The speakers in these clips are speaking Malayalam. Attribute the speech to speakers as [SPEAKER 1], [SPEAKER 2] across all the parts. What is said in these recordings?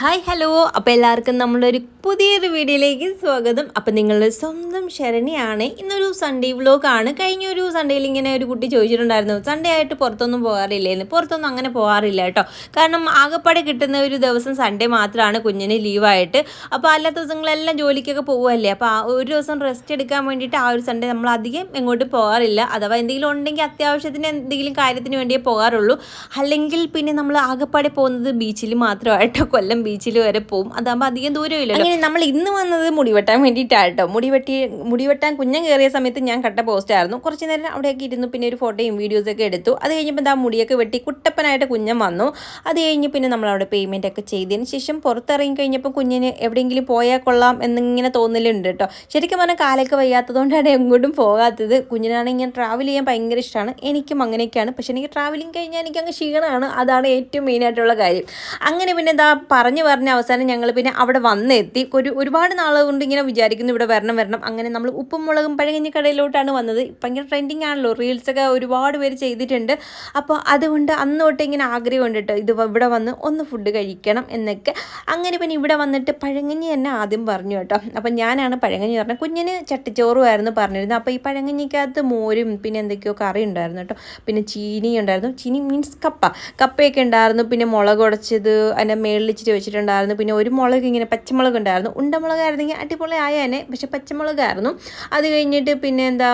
[SPEAKER 1] ഹായ് ഹലോ അപ്പോൾ എല്ലാവർക്കും നമ്മളൊരു പുതിയൊരു വീഡിയോയിലേക്ക് സ്വാഗതം. അപ്പോൾ നിങ്ങളുടെ സ്വന്തം ശരണിയാണ്. ഇന്നൊരു സൺഡേ വ്ലോഗാണ് കഴിഞ്ഞ ഒരു സൺഡേയിൽ ഇങ്ങനെ ഒരു കുട്ടി ചോദിച്ചിട്ടുണ്ടായിരുന്നു. സൺഡേ ആയിട്ട് പുറത്തൊന്നും പോകാറില്ലായിരുന്നു പുറത്തൊന്നും അങ്ങനെ പോകാറില്ല കേട്ടോ. കാരണം ആകെപ്പാടെ കിട്ടുന്ന ഒരു ദിവസം സൺഡേ മാത്രമാണ് കുഞ്ഞിന് ലീവായിട്ട് അപ്പോൾ അല്ലാത്ത ദിവസങ്ങളെല്ലാം ജോലിക്കൊക്കെ പോകുമല്ലേ അപ്പോൾ ഒരു ദിവസം റെസ്റ്റ് എടുക്കാൻ വേണ്ടിയിട്ട് ആ ഒരു സൺഡേ നമ്മൾ അധികം എങ്ങോട്ട് പോകാറില്ല. അഥവാ എന്തെങ്കിലും ഉണ്ടെങ്കിൽ അത്യാവശ്യത്തിന് എന്തെങ്കിലും കാര്യത്തിന് വേണ്ടിയേ പോകാറുള്ളൂ. അല്ലെങ്കിൽ പിന്നെ നമ്മൾ ആകെപ്പാടെ പോകുന്നത് ബീച്ചിൽ മാത്രമായിട്ടോ കൊല്ലം ബീച്ചിൽ വരെ പോകും അതാകുമ്പോൾ അധികം ദൂരമില്ല അങ്ങനെ നമ്മൾ ഇന്ന് വന്നത് മുടി വെട്ടാൻ വേണ്ടിയിട്ടാണ് കേട്ടോ മുടി വെട്ടി മുടി വെട്ടാൻ കുഞ്ഞൻ കയറിയ സമയത്ത് ഞാൻ കട്ട പോസ്റ്റ് ആയിരുന്നു. കുറച്ച് നേരം അവിടെയൊക്കെ ഇരുന്നു. പിന്നെ ഒരു ഫോട്ടോയും വീഡിയോസൊക്കെ എടുത്തു. അത് കഴിഞ്ഞപ്പോൾ എന്താ മുടിയൊക്കെ വെട്ടി കുട്ടപ്പനായിട്ട് കുഞ്ഞൻ വന്നു. അത് കഴിഞ്ഞ് പിന്നെ നമ്മൾ അവിടെ പേയ്മെന്റ് ഒക്കെ ചെയ്തതിന് ശേഷം പുറത്തിറങ്ങി കഴിഞ്ഞപ്പോൾ കുഞ്ഞിന് എവിടെയെങ്കിലും പോയാൽ കൊള്ളാം എന്നിങ്ങനെ തോന്നലുണ്ട് കേട്ടോ. ശരിക്കും പറഞ്ഞാൽ കാലൊക്കെ വയ്യാത്തതുകൊണ്ടാണ് എങ്ങോട്ടും പോകാത്തത്. കുഞ്ഞിനാണെങ്കിൽ ഞാൻ ട്രാവൽ ചെയ്യാൻ ഭയങ്കര ഇഷ്ടമാണ് എനിക്കും അങ്ങനെയൊക്കെയാണ്. പക്ഷേ എനിക്ക് ട്രാവലിംഗ് കഴിഞ്ഞാൽ എനിക്ക് അങ്ങ് ക്ഷീണമാണ്. അതാണ് ഏറ്റവും മെയിനായിട്ടുള്ള കാര്യം. അങ്ങനെ പിന്നെ എന്താ പറഞ്ഞു പറഞ്ഞ അവസാനം ഞങ്ങൾ പിന്നെ അവിടെ വന്നെത്തി. ഒരു ഒരുപാട് നാൾ കൊണ്ട് ഇങ്ങനെ വിചാരിക്കുന്നു ഇവിടെ വരണം വരണം. അങ്ങനെ നമ്മൾ ഉപ്പും മുളകും പഴകഞ്ഞി കടയിലോട്ടാണ് വന്നത്. ഭയങ്കര ട്രെൻഡിങ് ആണല്ലോ. റീൽസൊക്കെ ഒരുപാട് പേര് ചെയ്തിട്ടുണ്ട്. അപ്പോൾ അതുകൊണ്ട് അന്ന് തൊട്ട് ഇങ്ങനെ ആഗ്രഹം ഉണ്ടിട്ട് ഇത് ഇവിടെ വന്ന് ഒന്ന് ഫുഡ് കഴിക്കണം എന്നൊക്കെ. അങ്ങനെ പിന്നെ ഇവിടെ വന്നിട്ട് പഴങ്ങഞ്ഞി തന്നെ ആദ്യം പറഞ്ഞു കേട്ടോ. അപ്പം ഞാനാണ് പഴങ്ങഞ്ഞി പറഞ്ഞത്. കുഞ്ഞിന് ചട്ടിച്ചോറുമായിരുന്നു പറഞ്ഞിരുന്നത്. അപ്പോൾ ഈ പഴങ്ങഞ്ഞിക്കകത്ത് മോരും പിന്നെ എന്തൊക്കെയോ കറി ഉണ്ടായിരുന്നു കേട്ടോ. പിന്നെ ചീനി ഉണ്ടായിരുന്നു ചീനി മീൻസ് കപ്പ. കപ്പയൊക്കെ ഉണ്ടായിരുന്നു. പിന്നെ മുളക് ഉടച്ചത് അതിന്റെ ഇച്ചിരി വെച്ചിട്ടുണ്ടായിരുന്നു. പിന്നെ ഒരു മുളക് ഇങ്ങനെ പച്ചമുളക് ഉണ്ടായിരുന്നു. ഉണ്ടമുളകായിരുന്നെങ്കിൽ അടിപൊളി ആയേനെ പക്ഷെ പച്ചമുളകായിരുന്നു. അത് കഴിഞ്ഞിട്ട് പിന്നെ എന്താ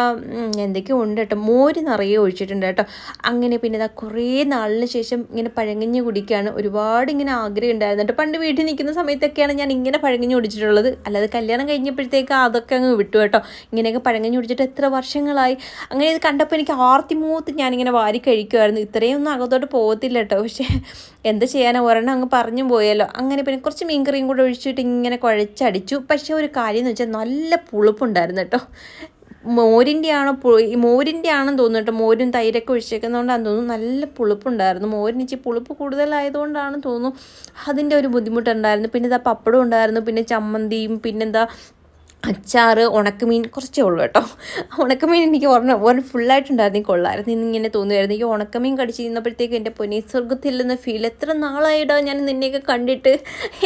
[SPEAKER 1] എന്തൊക്കെയോ ഉണ്ട് കേട്ടോ. മോര് നിറയെ ഒഴിച്ചിട്ടുണ്ട് കേട്ടോ. അങ്ങനെ പിന്നെ ഇതാ കുറേ നാളിന് ശേഷം ഇങ്ങനെ പഴങ്ങഞ്ഞ് കുടിക്കുകയാണ് ഒരുപാട് ഇങ്ങനെ ആഗ്രഹം ഉണ്ടായിരുന്നു കേട്ടോ. പണ്ട് വീട്ടിൽ നിൽക്കുന്ന സമയത്തൊക്കെയാണ് ഞാൻ ഇങ്ങനെ പഴങ്ങഞ്ഞ് കുടിച്ചിട്ടുള്ളത്. അല്ലാതെ കല്യാണം കഴിഞ്ഞപ്പോഴത്തേക്ക് അതൊക്കെ അങ്ങ് വിട്ടു കേട്ടോ. ഇങ്ങനെയൊക്കെ പഴങ്ങഞ്ഞ് കുടിച്ചിട്ട് എത്ര വർഷങ്ങളായി. അങ്ങനെ ഇത് കണ്ടപ്പോൾ എനിക്ക് ആർത്തി മൂത്ത് ഞാനിങ്ങനെ വാരി കഴിക്കുമായിരുന്നു ഇത്രയും ഒന്നും അകത്തോട്ട് പോകത്തില്ല കേട്ടോ. പക്ഷേ എന്ത് ചെയ്യാനാ? ഒരെണ്ണം അങ്ങ് പറഞ്ഞു പോയല്ലോ. അങ്ങനെ പിന്നെ കുറച്ച് മീൻകറിയും കൂടെ ഒഴിച്ചിട്ട് ഇങ്ങനെ കുഴച്ചടിച്ചു. പക്ഷേ ഒരു കാര്യം എന്ന് വെച്ചാൽ നല്ല പുളിപ്പുണ്ടായിരുന്നു കേട്ടോ. മോരിന്റെ ആണോ മോരിന്റെ ആണെന്ന് തോന്നുന്നു കേട്ടോ. മോരും തൈരൊക്കെ ഒഴിച്ചേക്കുന്നതുകൊണ്ടാണെന്ന് തോന്നുന്നു. നല്ല പുളിപ്പുണ്ടായിരുന്നു. മോരിന് ഇച്ചിരി പുളിപ്പ് കൂടുതലായതുകൊണ്ടാണെന്ന് തോന്നുന്നു. അതിന്റെ ഒരു ബുദ്ധിമുട്ടുണ്ടായിരുന്നു. പിന്നെ ഇതാ പപ്പടം ഉണ്ടായിരുന്നു. പിന്നെ ചമ്മന്തിയും പിന്നെന്താ അച്ചാറ് ഉണക്കമീൻ കുറച്ചേ ഉള്ളൂ കേട്ടോ. ഉണക്കമീൻ എനിക്ക് ഓർമ്മ ഓർമ്മ ഫുള്ളായിട്ടുണ്ടായിരുന്നു കൊള്ളായിരുന്നു. ഇന്നിങ്ങനെ തോന്നുമായിരുന്നു എനിക്ക് ഉണക്കമീൻ കടിച്ച് തിന്നപ്പോഴത്തേക്ക് എന്റെ പൊന്നീ സ്വർഗത്തിൽ നിന്ന് ഫീൽ എത്ര നാളായിട്ടോ ഞാൻ നിന്നെയൊക്കെ കണ്ടിട്ട്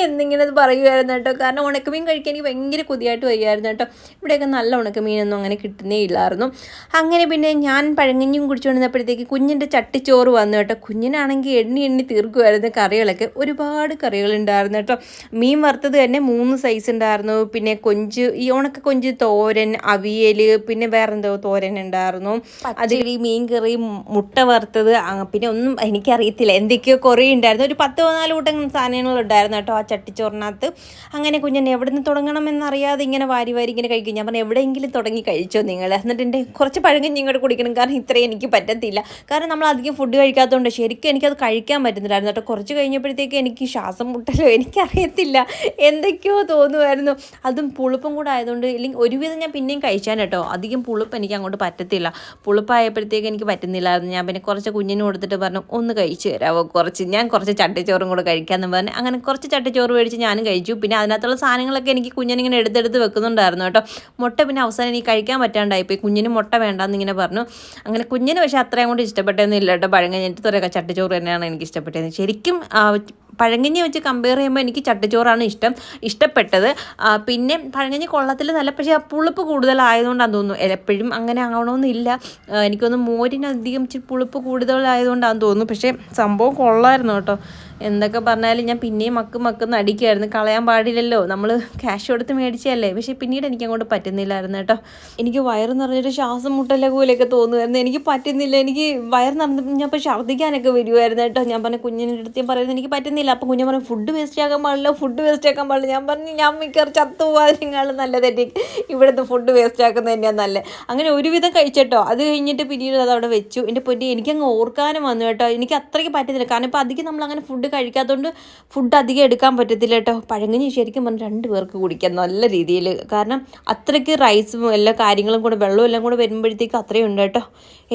[SPEAKER 1] എന്നിങ്ങനെ പറയുമായിരുന്നു കേട്ടോ. കാരണം ഉണക്കമീൻ കഴിക്കാൻ എനിക്ക് ഭയങ്കര കൊതിയായിട്ട് വയ്യായിരുന്നു കേട്ടോ. ഇവിടെയൊക്കെ നല്ല ഉണക്കമീനൊന്നും അങ്ങനെ കിട്ടുന്നേ ഇല്ലായിരുന്നു. അങ്ങനെ പിന്നെ ഞാൻ പഴങ്ങഞ്ഞും കുടിച്ചുകൊണ്ടിരുന്നപ്പോഴത്തേക്ക് കുഞ്ഞിന്റെ ചട്ടിച്ചോറ് വന്നു കേട്ടോ. കുഞ്ഞിനാണെങ്കിൽ എണ്ണി എണ്ണി തീർക്കുമായിരുന്നു കറികളൊക്കെ. ഒരുപാട് കറികളുണ്ടായിരുന്നു കേട്ടോ. മീൻ വറുത്തത് തന്നെ മൂന്ന് സൈസ് ഉണ്ടായിരുന്നു. പിന്നെ കൊഞ്ച് ഈ ഉണക്ക കൊഞ്ച് തോരൻ അവിയൽ പിന്നെ വേറെന്തോ തോരൻ ഉണ്ടായിരുന്നു. അതിൽ ഈ മീൻ കറി മുട്ട വറുത്തത് പിന്നെ ഒന്നും എനിക്കറിയത്തില്ല. എന്തൊക്കെയോ കുറേ ഉണ്ടായിരുന്നു. ഒരു പത്ത് പതിനാല് കൂട്ടം സാധനങ്ങൾ ഉണ്ടായിരുന്നു കേട്ടോ ആ ചട്ടിച്ചോറിനകത്ത്. അങ്ങനെ കുഞ്ഞിനെ എവിടെ നിന്ന് തുടങ്ങണമെന്നറിയാതെ ഇങ്ങനെ വാരി വാരി ഇങ്ങനെ കഴിക്കും. ഞാൻ പറഞ്ഞു എവിടെയെങ്കിലും തുടങ്ങി കഴിച്ചോ നിങ്ങൾ? എന്നിട്ട് എന്റെ കുറച്ച് പഴങ്കഞ്ഞി ഇങ്ങോട്ട് കുടിക്കണം. കാരണം ഇത്രയും എനിക്ക് പറ്റത്തില്ല. കാരണം നമ്മൾ അധികം ഫുഡ് കഴിക്കാത്തതുകൊണ്ട് ശരിക്കും എനിക്കത് കഴിക്കാൻ പറ്റുന്നില്ലായിരുന്നു കേട്ടോ. കുറച്ച് കഴിഞ്ഞപ്പോഴത്തേക്ക് എനിക്ക് ശ്വാസം മുട്ടലോ എനിക്കറിയത്തില്ല. എന്തൊക്കെയോ തോന്നുമായിരുന്നു. അതും പുളിപ്പും കൂടെ ആയതുകൊണ്ട് ഇല്ലെങ്കിൽ ഒരുവിധം ഞാൻ പിന്നെയും കഴിച്ചാൻ കേട്ടോ അധികം പുളിപ്പ് എനിക്ക് അങ്ങോട്ട് പറ്റത്തില്ല. പുളിപ്പായപ്പോഴത്തേക്ക് എനിക്ക് പറ്റുന്നില്ലായിരുന്നു. ഞാൻ പിന്നെ കുറച്ച് കുഞ്ഞിന് കൊടുത്തിട്ട് പറഞ്ഞു ഒന്ന് കഴിച്ചു തരാമോ കുറച്ച് ഞാൻ കുറച്ച് ചട്ടിച്ചോറും കൂടെ കഴിക്കാമെന്ന് പറഞ്ഞു അങ്ങനെ കുറച്ച് ചട്ടിച്ചോറ് മേടിച്ച് ഞാനും കഴിച്ചു. പിന്നെ അതിനകത്തുള്ള സാധനങ്ങളൊക്കെ എനിക്ക് കുഞ്ഞിനിങ്ങനെ എടുത്തെടുത്ത് വെക്കുന്നുണ്ടായിരുന്നു കേട്ടോ. മുട്ട പിന്നെ അവസാനം എനിക്ക് കഴിക്കാൻ പറ്റാണ്ടായിപ്പോയി കുഞ്ഞിന് മുട്ട വേണ്ടാന്ന് ഇങ്ങനെ പറഞ്ഞു. അങ്ങനെ കുഞ്ഞിന് പക്ഷേ അത്രയും കൊണ്ട് ഇഷ്ടപ്പെട്ടൊന്നും ഇല്ല കേട്ടോ. പഴങ്കഞ്ഞിട്ട് തുറയൊക്കെ ചട്ടിച്ചോറ് തന്നെയാണ് എനിക്ക് ഇഷ്ടപ്പെട്ടത്. ശരിക്കും പഴങ്കഞ്ഞി വെച്ച് കമ്പയർ ചെയ്യുമ്പോൾ എനിക്ക് ചട്ടിച്ചോറാണ് ഇഷ്ടം ഇഷ്ടപ്പെട്ടത്. പിന്നെ പഴങ്കഞ്ഞി കൊള്ളത്തിൽ നല്ല പക്ഷേ പുളിപ്പ് കൂടുതലായതുകൊണ്ടാണ് തോന്നുന്നു. എപ്പോഴും അങ്ങനെ ആവണമെന്നില്ല എനിക്കൊന്ന് മോരിനധികം ഇച്ചിരി പുളിപ്പ് കൂടുതലായതുകൊണ്ടാണ് തോന്നുന്നു. പക്ഷേ സംഭവം കൊള്ളായിരുന്നു കേട്ടോ. എന്തൊക്കെ പറഞ്ഞാലും ഞാൻ പിന്നെയും മക്കും മക്കും അടിക്കുമായിരുന്നു കളയാൻ പാടില്ലല്ലോ. നമ്മൾ ക്യാഷ് കൊടുത്ത് മേടിച്ചതല്ലേ. പക്ഷേ പിന്നീട് എനിക്ക് അങ്ങോട്ട് പറ്റുന്നില്ലായിരുന്നു കേട്ടോ. എനിക്ക് വയറ് നിറഞ്ഞിട്ട് ശ്വാസം മുട്ടലെ പോലെയൊക്കെ തോന്നുമായിരുന്നു എനിക്ക് പറ്റുന്നില്ല. എനിക്ക് വയറ് നിറഞ്ഞപ്പോൾ ഞാൻ ഇപ്പോൾ ഛർദ്ദിക്കാനൊക്കെ വരുമായിരുന്നു കേട്ടോ. ഞാൻ പറഞ്ഞ കുഞ്ഞിന്റെ അടുത്ത് ഞാൻ പറയുന്നത് എനിക്ക് പറ്റുന്നില്ല. അപ്പോൾ കുഞ്ഞു പറഞ്ഞു ഫുഡ് വേസ്റ്റ് ആക്കാൻ പാടില്ല. ഫുഡ് വേസ്റ്റ് ആക്കാൻ പാടില്ല. ഞാൻ പറഞ്ഞു ഞാൻ മിക്കവാറും ചത്തു പോകാതിനെക്കാളും നല്ലതെറ്റി ഇവിടുത്തെ ഫുഡ് വേസ്റ്റ് ആക്കുന്നത് തന്നെയാണ് നല്ലത്. അങ്ങനെ ഒരുവിധം കഴിച്ചിട്ടോ. അത് കഴിഞ്ഞിട്ട് പിന്നീട് അത് അവിടെ വെച്ചു. എന്റെ പൊന്നി എനിക്കങ്ങ് ഓർക്കാനും വന്നു കേട്ടോ. എനിക്ക് അത്രയ്ക്ക് പറ്റുന്നില്ല. കാരണം ഇപ്പോൾ അധികം നമ്മൾ അങ്ങനെ ഫുഡ് കഴിക്കാത്തതുകൊണ്ട് ഫുഡ് അധികം എടുക്കാൻ പറ്റത്തില്ല കേട്ടോ. പഴങ്കഞ്ഞി ശരിക്കും പറഞ്ഞാൽ രണ്ട് പേർക്ക് കുടിക്കാം നല്ല രീതിയിൽ കാരണം അത്രയ്ക്ക് റൈസും എല്ലാ കാര്യങ്ങളും കൂടെ വെള്ളവും എല്ലാം കൂടെ വരുമ്പോഴത്തേക്ക് അത്രയും ഉണ്ട് കേട്ടോ.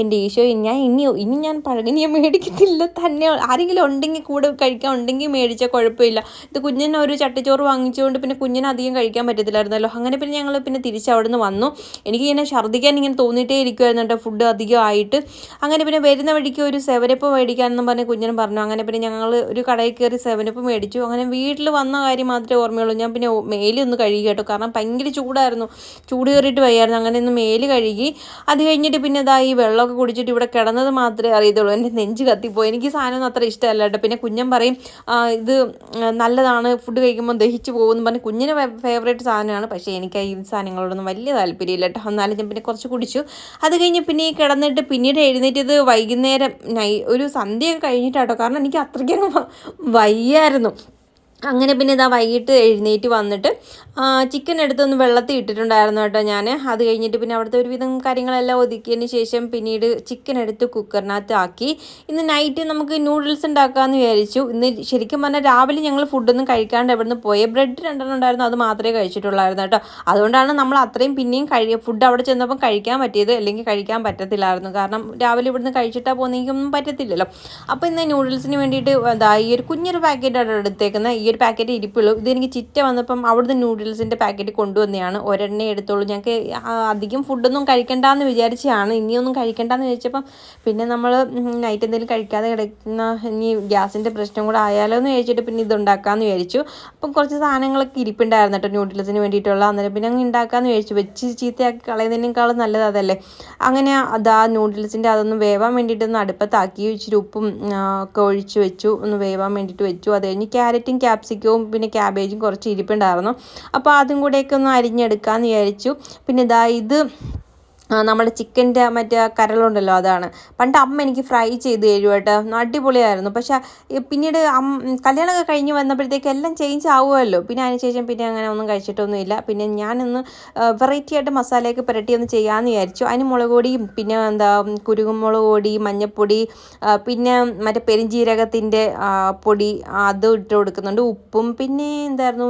[SPEAKER 1] എന്റെ ഈശോ ഞാൻ ഇനി ഇനി ഞാൻ പഴകിനിയെ മേടിക്കത്തില്ല. തന്നെ ആരെങ്കിലും ഉണ്ടെങ്കിൽ കൂടെ കഴിക്കാൻ ഉണ്ടെങ്കിൽ മേടിച്ചാൽ കുഴപ്പമില്ല. ഇത് കുഞ്ഞിന് ഒരു ചട്ടിച്ചോറ് വാങ്ങിച്ചുകൊണ്ട് പിന്നെ കുഞ്ഞിന് അധികം കഴിക്കാൻ പറ്റത്തില്ലായിരുന്നല്ലോ. അങ്ങനെ പിന്നെ ഞങ്ങൾ പിന്നെ തിരിച്ച് അവിടെ നിന്ന് വന്നു. എനിക്ക് ഇങ്ങനെ ഛർദ്ദിക്കാൻ ഇങ്ങനെ തോന്നിയിട്ടേ ഇരിക്കുമായിരുന്നു കേട്ടോ ഫുഡ് അധികം ആയിട്ട്. അങ്ങനെ പിന്നെ വരുന്ന വഴിക്ക് ഒരു സെവനപ്പ് മേടിക്കാനെന്നും പറഞ്ഞ് കുഞ്ഞിനും പറഞ്ഞു. അങ്ങനെ പിന്നെ ഞങ്ങൾ ഒരു കടയിൽ കയറി സെവനപ്പ് മേടിച്ചു. അങ്ങനെ വീട്ടിൽ വന്ന കാര്യം മാത്രമേ ഓർമ്മയുള്ളൂ. ഞാൻ പിന്നെ മേലി ഒന്ന് കഴുകി കേട്ടോ കാരണം ഭയങ്കര ചൂടായിരുന്നു. ചൂട് കയറിയിട്ട് വയ്യായിരുന്നു. അങ്ങനെ ഒന്ന് മേൽ കഴുകി. അത് കഴിഞ്ഞിട്ട് പിന്നെ ഇതാ ഈ വെള്ളമൊക്കെ കുടിച്ചിട്ട് ഇവിടെ കിടന്നത് മാത്രമേ അറിയത്തുള്ളൂ. എന്റെ നെഞ്ച് കത്തിപ്പോയി. എനിക്ക് സാധനമൊന്നും അത്ര ഇഷ്ടമല്ല കേട്ടോ. പിന്നെ കുഞ്ഞൻ പറയും "ആ, ഇത് നല്ലതാണ്. ഫുഡ് കഴിക്കുമ്പോൾ ദഹിച്ചു പോകുമെന്ന് പറഞ്ഞ് കുഞ്ഞിന് ഫേവറേറ്റ് സാധനമാണ്. പക്ഷേ എനിക്ക് ഈ സാധനങ്ങളോടൊന്നും വലിയ താല്പര്യമില്ല കേട്ടോ. എന്നാലും ഞാൻ പിന്നെ കുറച്ച് കുടിച്ചു. അത് കഴിഞ്ഞ് പിന്നെ ഈ കിടന്നിട്ട് പിന്നീട് എഴുന്നേറ്റത് വൈകുന്നേരം ഒരു സന്ധ്യയൊക്കെ കഴിഞ്ഞിട്ടാട്ടോ. കാരണം എനിക്ക് അത്രയ്ക്കങ്ങ് വയ്യായിരുന്നു. അങ്ങനെ പിന്നെ ഇതാ വൈകിട്ട് എഴുന്നേറ്റ് വന്നിട്ട് ചിക്കൻ എടുത്തൊന്ന് വെള്ളത്തിൽ ഇട്ടിട്ടുണ്ടായിരുന്നു കേട്ടോ ഞാൻ അത് കഴിഞ്ഞിട്ട് പിന്നെ അവിടുത്തെ ഒരുവിധം കാര്യങ്ങളെല്ലാം ഒതുക്കിയതിന് ശേഷം പിന്നീട് ചിക്കൻ എടുത്ത് കുക്കറിനകത്ത് ആക്കി ഇന്ന് നൈറ്റ് നമുക്ക് നൂഡിൽസ് ഉണ്ടാക്കാമെന്ന് വിചാരിച്ചു. ഇന്ന് ശരിക്കും പറഞ്ഞാൽ രാവിലെ ഞങ്ങൾ ഫുഡൊന്നും കഴിക്കാണ്ട് എവിടുന്ന് പോയ. ബ്രെഡ് രണ്ടെണ്ണം ഉണ്ടായിരുന്നു അത് മാത്രമേ കഴിച്ചിട്ടുള്ളായിരുന്നു കേട്ടോ. അതുകൊണ്ടാണ് നമ്മൾ അത്രയും പിന്നെയും കഴി ഫുഡ് അവിടെ ചെന്നപ്പം കഴിക്കാൻ പറ്റിയത് അല്ലെങ്കിൽ കഴിക്കാൻ പറ്റത്തില്ലായിരുന്നു. കാരണം രാവിലെ ഇവിടുന്ന് കഴിച്ചിട്ടാ പോകുന്നെങ്കിൽ ഒന്നും പറ്റത്തില്ലല്ലോ. അപ്പോൾ ഇന്ന് നൂഡിൽസിന് വേണ്ടിയിട്ട് ഈ ഒരു കുഞ്ഞൊരു പാക്കറ്റ് പാക്കറ്റാണ് എടുത്തേക്കുന്നത് ഈ ഒരു പാക്കറ്റ് ഇരിപ്പുള്ളൂ. ഇതെനിക്ക് ചിറ്റ വന്നപ്പം അവിടുന്ന് നൂഡിൽസിന്റെ പാക്കറ്റ് കൊണ്ടുവന്നതാണ്. ഒരെണ്ണേ എടുത്തോളൂ ഞങ്ങൾക്ക് അധികം ഫുഡൊന്നും കഴിക്കണ്ടെന്ന് വിചാരിച്ചതാണ്. ഇനിയൊന്നും കഴിക്കണ്ടെന്ന് വിചാരിച്ചപ്പം പിന്നെ നമ്മൾ നൈറ്റ് എന്തെങ്കിലും കഴിക്കാതെ കിടക്കുന്ന ഇനി ഗ്യാസിന്റെ പ്രശ്നം കൂടെ ആയാലോ എന്ന് ചോദിച്ചിട്ട് പിന്നെ ഇതുണ്ടാക്കാമെന്ന് വിചാരിച്ചു. അപ്പം കുറച്ച് സാധനങ്ങളൊക്കെ ഇരിപ്പുണ്ടായിരുന്നു കേട്ടോ നൂഡിൽസിന് വേണ്ടിയിട്ടുള്ള. അന്നേരം പിന്നെ അങ്ങ് ഉണ്ടാക്കാമെന്ന് വിചാരിച്ചു. വെച്ച് ചീത്തയാക്കി കളയുന്നതിനേക്കാളും നല്ലത് അതല്ലേ അങ്ങനെ ആ നൂഡിൽസിന്റെ അതൊന്നും വേവാൻ വേണ്ടിയിട്ടൊന്ന് അടുപ്പത്താക്കി. ഇച്ചിരി ഉപ്പും ഒക്കെ ഒഴിച്ച് വെച്ചു. ഒന്ന് വേവാൻ വേണ്ടിയിട്ട് വെച്ചു. അത് കഴിഞ്ഞ് ക്യാരറ്റും ക്യാപ്സിക്കവും പിന്നെ ക്യാബേജും കുറച്ച് ഇരിപ്പുണ്ടായിരുന്നു. അപ്പോൾ അതും കൂടെയൊക്കെ ഒന്ന് അരിഞ്ഞെടുക്കാമെന്ന് വിചാരിച്ചു. പിന്നെ ഇതാ ഇത് നമ്മുടെ ചിക്കന്റെ മറ്റേ കരളുണ്ടല്ലോ അതാണ്. പണ്ട് അമ്മ എനിക്ക് ഫ്രൈ ചെയ്ത് തരും കേട്ടോ അടിപൊളിയായിരുന്നു. പക്ഷേ പിന്നീട് അമ്മ കല്യാണമൊക്കെ കഴിഞ്ഞ് വന്നപ്പോഴത്തേക്ക് എല്ലാം ചേഞ്ച് ആവുമല്ലോ. പിന്നെ അതിനുശേഷം പിന്നെ അങ്ങനെ ഒന്നും കഴിച്ചിട്ടൊന്നുമില്ല. പിന്നെ ഞാനൊന്ന് വെറൈറ്റി ആയിട്ട് മസാലയൊക്കെ പുരട്ടി ഒന്ന് ചെയ്യാമെന്ന് വിചാരിച്ചു. അതിന് മുളക് പൊടിയും പിന്നെ എന്താ കുരുമുളക് പൊടി മഞ്ഞൾപ്പൊടി പിന്നെ മറ്റേ പെരിഞ്ജീരകത്തിന്റെ പൊടി അതും ഇട്ട് കൊടുക്കുന്നുണ്ട്. ഉപ്പും പിന്നെ എന്തായിരുന്നു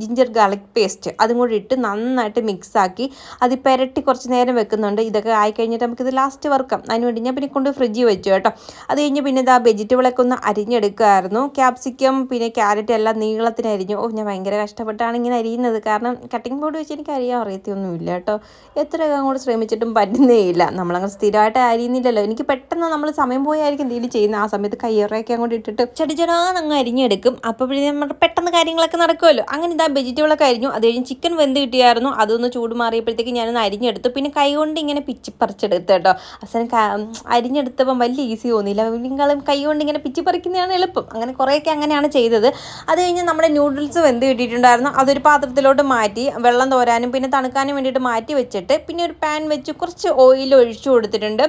[SPEAKER 1] ജിഞ്ചർ ഗാർലിക് പേസ്റ്റ് അതും കൂടി ഇട്ട് നന്നായിട്ട് മിക്സാക്കി അത് പുരട്ടി കുറച്ച് നേരം വെക്കുന്നുണ്ട് ഇതൊക്കെ ആയി കഴിഞ്ഞിട്ട് നമുക്കിത് ലാസ്റ്റ് വർക്കാം അതിന് വേണ്ടി ഞാൻ പിന്നെ കൊണ്ട് ഫ്രിഡ്ജിൽ വെച്ചു കേട്ടോ. അത് കഴിഞ്ഞ് പിന്നെ ഇതാ വെജിറ്റബിളൊക്കെ ഒന്ന് അരിഞ്ഞെടുക്കുമായിരുന്നു ക്യാപ്സിക്കം പിന്നെ ക്യാരറ്റ് എല്ലാം നീളത്തിന് അരിഞ്ഞു. ഓ ഞാൻ ഭയങ്കര കഷ്ടപ്പെട്ടാണ് ഇങ്ങനെ അരിയുന്നത്. കാരണം കട്ടിംഗ് ബോർഡ് വെച്ച് എനിക്ക് അറിയാൻ അറിയത്തൊന്നുമില്ല കേട്ടോ. എത്രയൊക്കെ അങ്ങോട്ട് ശ്രമിച്ചിട്ടും പറ്റുന്നേയില്ല നമ്മളങ്ങനെ സ്ഥിരമായിട്ട് അരിയുന്നില്ലല്ലോ. എനിക്ക് പെട്ടെന്ന് നമ്മൾ സമയം പോയായിരിക്കും എന്തെങ്കിലും ചെയ്യുന്ന ആ സമയത്ത് കയ്യറയൊക്കെ അങ്ങോട്ട് ഇട്ടിട്ട് ചടിച്ചടാന്ന് അങ്ങ് അരിഞ്ഞെടുക്കും. അപ്പോൾ പിന്നെ നമ്മുടെ പെട്ടെന്ന് കാര്യങ്ങളൊക്കെ നടക്കുമല്ലോ അങ്ങനെ ഇതാ വെജിറ്റബിളൊക്കെ അരിഞ്ഞു. അത് കഴിഞ്ഞ് ചിക്കൻ വെന്ത് കിട്ടിയായിരുന്നു. അതൊന്ന് ചൂട് മാറിയപ്പോഴത്തേക്ക് ഞാനൊന്ന് അരിഞ്ഞെടുത്തു. പിന്നെ കൈ കൊണ്ട് ഇങ്ങനെ പിച്ചി പറിച്ചെടുത്തു കേട്ടോ. അവസാനം അരിഞ്ഞെടുത്തപ്പം വലിയ ഈസി തോന്നിയില്ല. നിങ്ങളും കൈ കൊണ്ട് ഇങ്ങനെ പിച്ചി പറിക്കുന്നതാണ് എളുപ്പം. അങ്ങനെ കുറേയൊക്കെ അങ്ങനെയാണ് ചെയ്തത്. അത് കഴിഞ്ഞ് നമ്മുടെ നൂഡിൽസ് വെന്ത് കിട്ടിയിട്ടുണ്ടായിരുന്നു? അതൊരു പാത്രത്തിലോട്ട് മാറ്റി വെള്ളം തോരാനും പിന്നെ തണുക്കാനും വേണ്ടിയിട്ട് മാറ്റി വെച്ചിട്ട് പിന്നെ ഒരു പാൻ വെച്ച് കുറച്ച് ഓയിൽ ഒഴിച്ചു കൊടുത്തിട്ടുണ്ട്.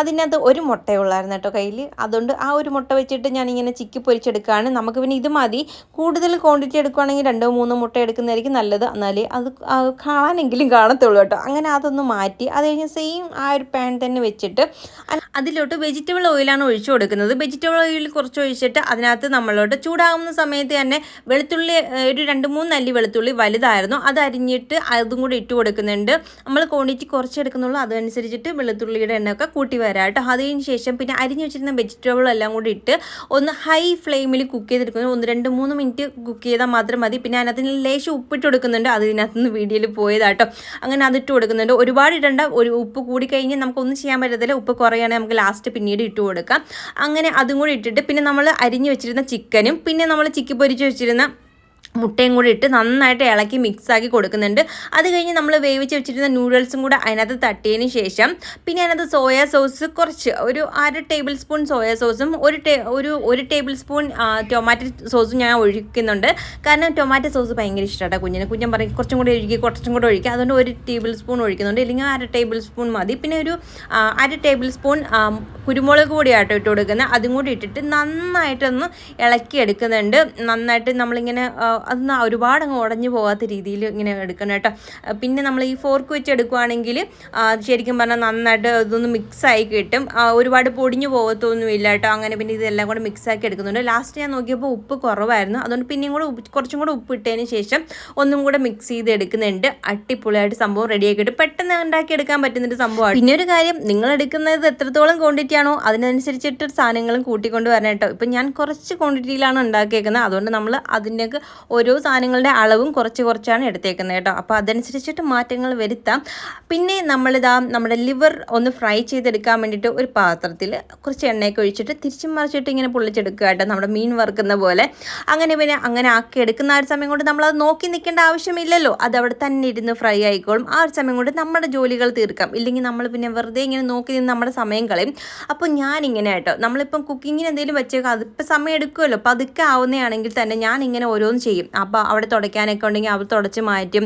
[SPEAKER 1] അതിനകത്ത് ഒരു മുട്ടയുള്ളായിരുന്നു കേട്ടോ കയ്യിൽ. അതുകൊണ്ട് ആ ഒരു മുട്ട വെച്ചിട്ട് ഞാനിങ്ങനെ ചിക്കി പൊരിച്ചെടുക്കുകയാണ് നമുക്ക് പിന്നെ ഇത് മതി. കൂടുതൽ ക്വാണ്ടിറ്റി എടുക്കുകയാണെങ്കിൽ രണ്ടോ മൂന്നോ മുട്ട എടുക്കുന്നതായിരിക്കും നല്ലത്. എന്നാലേ അത് കാണാനെങ്കിലും കാണത്തുള്ളൂ കേട്ടോ. അങ്ങനെ അതൊന്ന് മാറ്റി അത് കഴിഞ്ഞ് സെയിം ആ ഒരു പാൻ തന്നെ വെച്ചിട്ട് അതിലോട്ട് വെജിറ്റബിൾ ഓയിലാണ് ഒഴിച്ചു കൊടുക്കുന്നത്. വെജിറ്റബിൾ ഓയിൽ കുറച്ച് ഒഴിച്ചിട്ട് അതിനകത്ത് നമ്മളോട്ട് ചൂടാകുന്ന സമയത്ത് തന്നെ വെളുത്തുള്ളി ഒരു രണ്ട് മൂന്ന് അല്ലി വെളുത്തുള്ളി വലുതായിരുന്നു. അത് അരിഞ്ഞിട്ട് അതും കൂടി ഇട്ട് കൊടുക്കുന്നുണ്ട്. നമ്മൾ ക്വാണ്ടിറ്റി കുറച്ച് എടുക്കുന്നുള്ളൂ. അതനുസരിച്ചിട്ട് വെളുത്തുള്ളിയുടെ എണ്ണയൊക്കെ കൂട്ടി വരാം കേട്ടോ. അതിന് ശേഷം പിന്നെ അരിഞ്ഞു വെച്ചിരുന്ന വെജിറ്റബിൾ എല്ലാം കൂടി ഇട്ട് ഒന്ന് ഹൈ ഫ്ലെയിമിൽ കുക്ക് ചെയ്തെടുക്കുന്നു. ഒന്ന് രണ്ട് മൂന്ന് മിനിറ്റ് കുക്ക് ചെയ്താൽ മാത്രം മതി. പിന്നെ അതിനകത്ത് ലേശം ഉപ്പിട്ട് കൊടുക്കുന്നുണ്ട്. അത് വീഡിയോയിൽ പോയതാട്ടോ അങ്ങനെ അതിട്ട് കൊടുക്കുന്നുണ്ട്. ഒരുപാട് ഒരു ഉപ്പ് കൂടി കഴിഞ്ഞ് നമുക്കൊന്നും ചെയ്യാൻ പറ്റത്തില്ല. ഉപ്പ് കുറയുകയാണെങ്കിൽ നമുക്ക് ലാസ്റ്റ് പിന്നീട് ഇട്ട് കൊടുക്കാം. അങ്ങനെ അതും കൂടി ഇട്ടിട്ട് പിന്നെ നമ്മൾ അരിഞ്ഞു വെച്ചിരുന്ന ചിക്കനും പിന്നെ നമ്മൾ ചിക്കി പൊരിച്ച് വെച്ചിരുന്ന മുട്ടയും കൂടി ഇട്ട് നന്നായിട്ട് ഇളക്കി മിക്സാക്കി കൊടുക്കുന്നുണ്ട്. അത് കഴിഞ്ഞ് നമ്മൾ വേവിച്ച് വെച്ചിരുന്ന നൂഡിൽസും കൂടെ അതിനകത്ത് തട്ടിയതിന് ശേഷം പിന്നെ അതിനകത്ത് സോയ സോസ് കുറച്ച് ഒരു അര ടേബിൾ സ്പൂൺ സോയ സോസും ഒരു ഒരു ഒരു ടേബിൾ സ്പൂൺ ടൊമാറ്റോ സോസും ഞാൻ ഒഴിക്കുന്നുണ്ട്. കാരണം ടൊമാറ്റോ സോസ് ഭയങ്കര ഇഷ്ടമാണ് കുഞ്ഞിന്. കുഞ്ഞൻ പറയും കുറച്ചും കൂടി ഒഴുകി കുറച്ചും കൂടെ ഒഴിക്കുക അതുകൊണ്ട് ഒരു ടേബിൾ സ്പൂൺ ഒഴിക്കുന്നുണ്ട്. ഇല്ലെങ്കിൽ അര ടേബിൾ സ്പൂൺ മതി. പിന്നെ ഒരു അര ടേബിൾ സ്പൂൺ കുരുമുളക് പൊടിയാട്ടോ ഇട്ട് കൊടുക്കുന്നത് അതും കൂടി ഇട്ടിട്ട് നന്നായിട്ടൊന്ന് ഇളക്കി എടുക്കുന്നുണ്ട് നന്നായിട്ട് നമ്മളിങ്ങനെ അത് ഒരുപാട് അങ്ങ് ഉടഞ്ഞു പോകാത്ത രീതിയിൽ ഇങ്ങനെ എടുക്കണം കേട്ടോ. പിന്നെ നമ്മൾ ഈ ഫോർക്ക് വെച്ച് എടുക്കുവാണെങ്കിൽ ശരിക്കും പറഞ്ഞാൽ നന്നായിട്ട് ഇതൊന്ന് മിക്സ് ആയി കിട്ടും. ഒരുപാട് പൊടിഞ്ഞു പോകത്തൊന്നുമില്ല കേട്ടോ. അങ്ങനെ പിന്നെ ഇതെല്ലാം കൂടെ മിക്സ് ആക്കി എടുക്കുന്നുണ്ട്. ലാസ്റ്റ് ഞാൻ നോക്കിയപ്പോൾ ഉപ്പ് കുറവായിരുന്നു. അതുകൊണ്ട് പിന്നെയും കൂടെ കുറച്ചും കൂടെ ഉപ്പ് ഇട്ടതിന് ശേഷം ഒന്നും കൂടെ മിക്സ് ചെയ്ത് എടുക്കുന്നുണ്ട്. അടിപൊളിയായിട്ട് സംഭവം റെഡി ആക്കിയിട്ട് പെട്ടെന്ന് ഉണ്ടാക്കി എടുക്കാൻ പറ്റുന്നൊരു സംഭവമാണ്. പിന്നെ ഒരു കാര്യം നിങ്ങൾ എടുക്കുന്നത് എത്രത്തോളം ക്വാണ്ടിറ്റി ആണോ അതിനനുസരിച്ചിട്ട് സാധനങ്ങളും കൂട്ടിക്കൊണ്ട് വരണം കേട്ടോ. ഇപ്പം ഞാൻ കുറച്ച് ക്വാണ്ടിറ്റിയിലാണ് ഉണ്ടാക്കിയേക്കുന്നത്. അതുകൊണ്ട് നമ്മൾ അതിന്റെയൊക്കെ ഓരോ സാധനങ്ങളുടെ അളവും കുറച്ച് കുറച്ചാണ് എടുത്തേക്കുന്നത് കേട്ടോ. അപ്പോൾ അതനുസരിച്ചിട്ട് മാറ്റങ്ങൾ വരുത്താം. പിന്നെ നമ്മളിതാ നമ്മുടെ ലിവർ ഒന്ന് ഫ്രൈ ചെയ്തെടുക്കാൻ വേണ്ടിയിട്ട് ഒരു പാത്രത്തിൽ കുറച്ച് എണ്ണയൊക്കെ ഒഴിച്ചിട്ട് തിരിച്ചും മറിച്ചിട്ട് ഇങ്ങനെ പൊള്ളിച്ചെടുക്കുക കേട്ടോ. നമ്മുടെ മീൻ വറുക്കുന്ന പോലെ. അങ്ങനെ പിന്നെ അങ്ങനെ ആക്കി എടുക്കുന്ന ആ ഒരു സമയം കൊണ്ട് നമ്മളത് നോക്കി നിൽക്കേണ്ട ആവശ്യമില്ലല്ലോ. അത് അവിടെ തന്നെ ഇരുന്ന് ഫ്രൈ ആയിക്കോളും. ആ ഒരു സമയം കൊണ്ട് നമ്മുടെ ജോലികൾ തീർക്കാം. ഇല്ലെങ്കിൽ നമ്മൾ പിന്നെ വെറുതെ ഇങ്ങനെ നോക്കി നിന്ന് നമ്മുടെ സമയം കളയും. അപ്പോൾ ഞാനിങ്ങനെ കേട്ടോ. നമ്മളിപ്പം കുക്കിങ്ങിന് എന്തെങ്കിലും വെച്ചേക്കാം. അതിപ്പോൾ സമയം എടുക്കുമല്ലോ. അപ്പോൾ അതൊക്കെ ആവുന്നതാണെങ്കിൽ തന്നെ ഞാൻ ഇങ്ങനെ ഓരോന്ന് ചെയ്യും. അപ്പോൾ അവിടെ തുടയ്ക്കാനൊക്കെ ഉണ്ടെങ്കിൽ അവർ തുടച്ച് മാറ്റും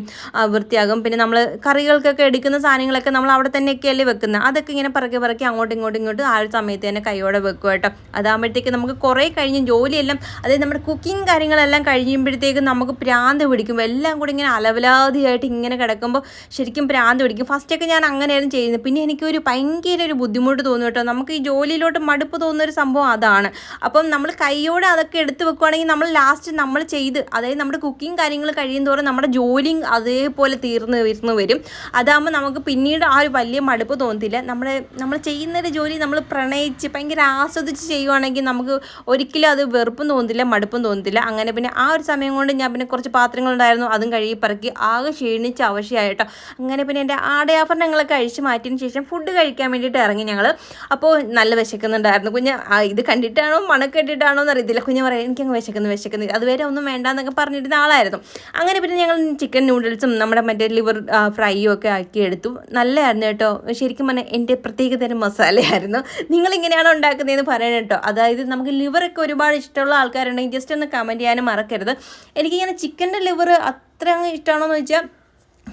[SPEAKER 1] വൃത്തിയാകും പിന്നെ നമ്മൾ കറികൾക്കൊക്കെ എടുക്കുന്ന സാധനങ്ങളൊക്കെ നമ്മൾ അവിടെ തന്നെയൊക്കെയല്ലേ വെക്കുന്നത് അതൊക്കെ ഇങ്ങനെ പറക്കി പറക്കി അങ്ങോട്ടും ഇങ്ങോട്ടും ഇങ്ങോട്ട് ആ ഒരു സമയത്ത് തന്നെ കൈയോടെ വെക്കും കേട്ടോ. അതാകുമ്പോഴത്തേക്ക് നമുക്ക് കുറേ കഴിഞ്ഞ് ജോലിയെല്ലാം അതായത് നമ്മുടെ കുക്കിംഗ് കാര്യങ്ങളെല്ലാം കഴിയുമ്പോഴത്തേക്ക് നമുക്ക് പ്രാന്ത് പിടിക്കും. എല്ലാം കൂടി ഇങ്ങനെ അലവലാതിയായിട്ട് ഇങ്ങനെ കിടക്കുമ്പോൾ ശരിക്കും പ്രാന്ത് പിടിക്കും. ഫസ്റ്റൊക്കെ ഞാൻ അങ്ങനെയായിരുന്നു ചെയ്യുന്നത്. പിന്നെ എനിക്കൊരു ഭയങ്കര ഒരു ബുദ്ധിമുട്ട് തോന്നും കേട്ടോ. നമുക്ക് ഈ ജോലിയിലോട്ട് മടുപ്പ് തോന്നുന്ന ഒരു സംഭവം അതാണ്. അപ്പം നമ്മൾ കൈയോടെ അതൊക്കെ എടുത്ത് വെക്കുവാണെങ്കിൽ നമ്മൾ ലാസ്റ്റ് നമ്മൾ ചെയ്ത് അതായത് നമ്മുടെ കുക്കിംഗ് കാര്യങ്ങൾ കഴിയും തോറും നമ്മുടെ ജോലിയും അതേപോലെ തീർന്ന് വരുന്നു വരും. അതാകുമ്പോൾ നമുക്ക് പിന്നീട് ആ ഒരു വലിയ മടുപ്പ് തോന്നത്തില്ല. നമ്മൾ നമ്മൾ ചെയ്യുന്നൊരു ജോലി നമ്മൾ പ്രണയിച്ച് ഭയങ്കര ആസ്വദിച്ച് ചെയ്യുവാണെങ്കിൽ നമുക്ക് ഒരിക്കലും അത് വെറുപ്പും തോന്നത്തില്ല മടുപ്പും തോന്നത്തില്ല. അങ്ങനെ പിന്നെ ആ ഒരു സമയം കൊണ്ട് ഞാൻ പിന്നെ കുറച്ച് പാത്രങ്ങളുണ്ടായിരുന്നു അതും കഴുകി പറക്കി ആകെ ക്ഷീണിച്ച് അവശയായിട്ടോ. അങ്ങനെ പിന്നെ എന്റെ ആടയാഭരണങ്ങളൊക്കെ അഴിച്ച് മാറ്റിയതിന് ശേഷം ഫുഡ് കഴിക്കാൻ വേണ്ടിയിട്ട് ഇറങ്ങി ഞങ്ങൾ അപ്പോൾ നല്ല വിശക്കുന്നുണ്ടായിരുന്നു. കുഞ്ഞ് ഇത് കണ്ടിട്ടാണോ മണക്കെട്ടിട്ടാണോ എന്ന് അറിയത്തില്ല കുഞ്ഞ് പറയാം എനിക്കങ്ങ് വിശക്കുന്നു വിശക്കുന്നു. അതുവരെ ഒന്നും വേണ്ടാന്നൊക്കെ പറഞ്ഞിരുന്ന ആളായിരുന്നു അങ്ങനെ പിന്നെ ഞങ്ങൾ ചിക്കൻ നൂഡിൽസും നമ്മുടെ മറ്റേ ലിവർ ഫ്രൈയും ഒക്കെ ആക്കി എടുത്തു. നല്ലതായിരുന്നു കേട്ടോ. ശരിക്കും പറഞ്ഞാൽ എന്റെ പ്രത്യേകതരം മസാലയായിരുന്നു. നിങ്ങളിങ്ങനെയാണോ ഉണ്ടാക്കുന്നതെന്ന് പറയണം കേട്ടോ. അതായത് നമുക്ക് ലിവറൊക്കെ ഒരുപാട് ഇഷ്ടമുള്ള ആൾക്കാരുണ്ടെങ്കിൽ ജസ്റ്റ് ഒന്ന് കമന്റ് ചെയ്യാനും മറക്കരുത്. എനിക്കിങ്ങനെ ചിക്കന്റെ ലിവർ അത്ര അങ്ങ് ഇഷ്ടമാണോ എന്ന് വെച്ചാൽ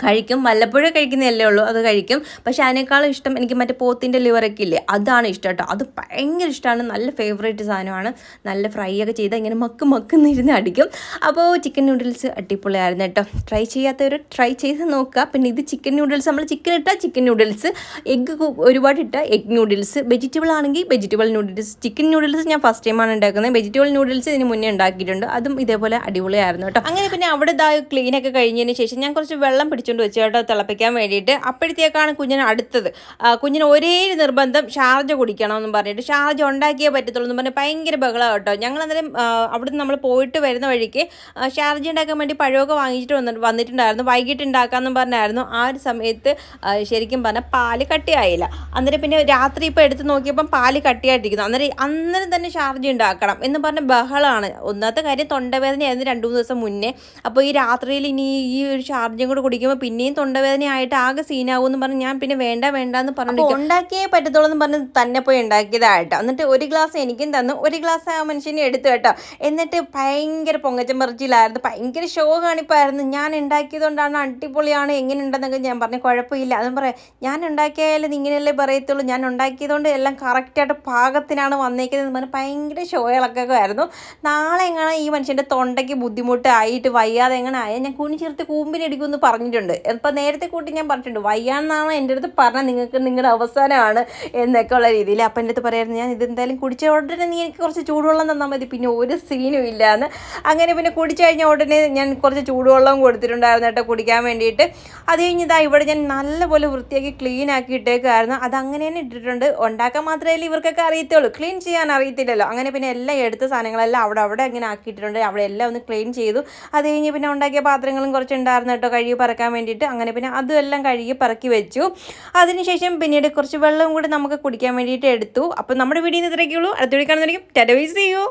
[SPEAKER 1] കഴിക്കും. വല്ലപ്പോഴും കഴിക്കുന്നതല്ലേ ഉള്ളൂ അത് കഴിക്കും. പക്ഷേ അതിനേക്കാളും ഇഷ്ടം എനിക്ക് മറ്റേ പോത്തിന്റെ ലിവറൊക്കെ ഇല്ലേ അതാണ് ഇഷ്ടം കേട്ടോ. അത് ഭയങ്കര ഇഷ്ടമാണ്. നല്ല ഫേവറേറ്റ് സാധനമാണ്. നല്ല ഫ്രൈ ഒക്കെ ചെയ്ത് ഇങ്ങനെ മക്ക് മക്കുന്നിരുന്ന് അടിക്കും. അപ്പോൾ ചിക്കൻ നൂഡിൽസ് അടിപൊളിയായിരുന്നു കേട്ടോ. ട്രൈ ചെയ്യാത്തവർ ട്രൈ ചെയ്ത് നോക്കുക. പിന്നെ ഇത് ചിക്കൻ നൂഡിൽസ് നമ്മൾ ചിക്കൻ ഇട്ടാൽ ചിക്കൻ നൂഡിൽസ് എഗ്ഗ് ഒരുപാട് ഇട്ടാൽ എഗ് നൂഡിൽസ് വെജിറ്റബിൾ ആണെങ്കിൽ വെജിറ്റബിൾ നൂഡിൽസ് ചിക്കൻ നൂഡിൽസ് ഞാൻ ഫസ്റ്റ് ടൈമാണ് ഉണ്ടാക്കുന്നത്. വെജിറ്റബിൾ നൂഡിൽസ് ഇതിന് മുന്നേ ഉണ്ടാക്കിയിട്ടുണ്ട്. അതും ഇതേപോലെ അടിപൊളിയായിരുന്നു കേട്ടോ. അങ്ങനെ പിന്നെ അവിടെ ഇതായ ക്ലീനൊക്കെ കഴിഞ്ഞതിന് ശേഷം ഞാൻ കുറച്ച് വെള്ളം പിടിച്ചുകൊണ്ട് വെച്ച് കേട്ടോ തിളപ്പിക്കാൻ വേണ്ടിയിട്ട് അപ്പോഴത്തേക്കാണ് കുഞ്ഞിന് അടുത്തത്. കുഞ്ഞിന് ഒരേ നിർബന്ധം ഷാർജ കുടിക്കണമെന്ന് പറഞ്ഞിട്ട് ഷാർജ ഉണ്ടാക്കിയേ പറ്റത്തുള്ളൂ എന്ന് പറഞ്ഞ് ഭയങ്കര ബഹളം കേട്ടോ. ഞങ്ങൾ അന്നേരം അവിടുന്ന് നമ്മൾ പോയിട്ട് വരുന്ന വഴിക്ക് ഷാർജ ഉണ്ടാക്കാൻ വേണ്ടി പഴമൊക്കെ വാങ്ങിച്ചിട്ട് വന്നിട്ട് വന്നിട്ടുണ്ടായിരുന്നു. വൈകിട്ട് ഉണ്ടാക്കാമെന്ന് പറഞ്ഞായിരുന്നു. ആ ഒരു സമയത്ത് ശരിക്കും പറഞ്ഞാൽ പാൽ കട്ടിയായില്ല. അന്നേരം പിന്നെ രാത്രി ഇപ്പോൾ എടുത്ത് നോക്കിയപ്പം പാൽ കട്ടിയായിട്ടിരിക്കുന്നു. അന്നേരം അന്നേരം തന്നെ ഷാർജ ഉണ്ടാക്കണം എന്ന് പറഞ്ഞ ബഹളമാണ്. ഒന്നാമത്തെ കാര്യം തൊണ്ടവേദനയായിരുന്നു രണ്ട് മൂന്ന് ദിവസം മുന്നേ. അപ്പോൾ ഈ രാത്രിയിൽ ഇനി ഈ ഒരു ഷാർജയും കൂടെ കുടിക്കുമ്പോൾ പിന്നെയും തൊണ്ടവേദനയായിട്ട് ആകെ സീനാവും എന്ന് പറഞ്ഞ് ഞാൻ പിന്നെ വേണ്ട വേണ്ട എന്ന് പറഞ്ഞു ഉണ്ടാക്കിയേ പറ്റത്തുള്ളൂ എന്ന് പറഞ്ഞ് തന്നെ പോയി ഉണ്ടാക്കിയതായിട്ട് എന്നിട്ട് ഒരു ഗ്ലാസ് എനിക്കും തന്നു. ഒരു ഗ്ലാസ് ആ മനുഷ്യനെ എടുത്തു കേട്ടോ. എന്നിട്ട് ഭയങ്കര പൊങ്ങച്ചം പറിച്ചിലായിരുന്നു. ഭയങ്കര ഷോ കാണിപ്പായിരുന്നു ഞാൻ ഉണ്ടാക്കിയതുകൊണ്ടാണ് അടിപൊളിയാണ് എങ്ങനെ ഉണ്ടെന്നൊക്കെ ഞാൻ പറഞ്ഞു. കുഴപ്പമില്ല. അതും പറയാം ഞാൻ ഉണ്ടാക്കിയാലും നിങ്ങനെയല്ലേ ഇങ്ങനെയല്ലേ പറയത്തുള്ളൂ. ഞാൻ ഉണ്ടാക്കിയതുകൊണ്ട് എല്ലാം കറക്റ്റായിട്ട് പാകത്തിനാണ് വന്നേക്കുന്നത് എന്ന് പറഞ്ഞ് ഭയങ്കര ഷോകളൊക്കെ ആയിരുന്നു. നാളെ എങ്ങനെ ഈ മനുഷ്യന്റെ തൊണ്ടയ്ക്ക് ബുദ്ധിമുട്ടായിട്ട് വയ്യാതെ എങ്ങനെ ആയാൽ ഞാൻ കുഞ്ഞു ചേർത്ത് കൂമ്പിനടിക്കുമെന്ന് പറഞ്ഞിട്ടുണ്ട്. ഇപ്പം നേരത്തെ കൂട്ടി ഞാൻ പറഞ്ഞിട്ടുണ്ട് വയ്യാന്നാണ് എന്റെ അടുത്ത് പറഞ്ഞാൽ നിങ്ങൾക്ക് നിങ്ങളുടെ അവസാനമാണ് എന്നൊക്കെ ഉള്ള രീതിയിൽ. അപ്പം എന്റെ അടുത്ത് പറയായിരുന്നു ഞാൻ ഇതെന്തായാലും കുടിച്ച ഉടനെ നീ എനിക്ക് കുറച്ച് ചൂടുവെള്ളം തന്നാൽ മതി. പിന്നെ ഒരു സീനും ഇല്ലാന്ന്. അങ്ങനെ പിന്നെ കുടിച്ചു കഴിഞ്ഞ ഉടനെ ഞാൻ കുറച്ച് ചൂടുവെള്ളം കൊടുത്തിട്ടുണ്ടായിരുന്നു കേട്ടോ കുടിക്കാൻ വേണ്ടിയിട്ട്. അത് കഴിഞ്ഞിതാ ഇവിടെ ഞാൻ നല്ലപോലെ വൃത്തിയാക്കി ക്ലീൻ ആക്കി ഇട്ടേക്കായിരുന്നു അത് അങ്ങനെ തന്നെ ഇട്ടിട്ടുണ്ട്. ഉണ്ടാക്കാൻ മാത്രമേ ഇവർക്കൊക്കെ അറിയത്തുള്ളൂ. ക്ലീൻ ചെയ്യാൻ അറിയത്തില്ലല്ലോ. അങ്ങനെ പിന്നെ എല്ലാം എടുത്ത സാധനങ്ങളെല്ലാം അവിടെ അവിടെ അങ്ങനെ ആക്കിയിട്ടുണ്ട്. അവിടെ എല്ലാം ഒന്ന് ക്ലീൻ ചെയ്തു. അത് കഴിഞ്ഞ് പിന്നെ ഉണ്ടാക്കിയ പാത്രങ്ങളും കുറച്ച് ഉണ്ടായിരുന്നു കേട്ടോ. കഴുകി പറക്കാൻ വേണ്ടിയിട്ട് അങ്ങനെ പിന്നെ അതെല്ലാം കഴുകി പറക്കി വെച്ചു. അതിനുശേഷം പിന്നീട് കുറച്ച് വെള്ളം കൂടി നമുക്ക് കുടിക്കാൻ വേണ്ടിയിട്ട് എടുത്തു. അപ്പോൾ നമ്മുടെ വീഡിയോ ഇത്രയൊക്കെ ഉള്ളൂ. അടുത്ത വീഡിയോ കാണുന്നതായിരിക്കും ടെലവൈസ് ചെയ്യൂ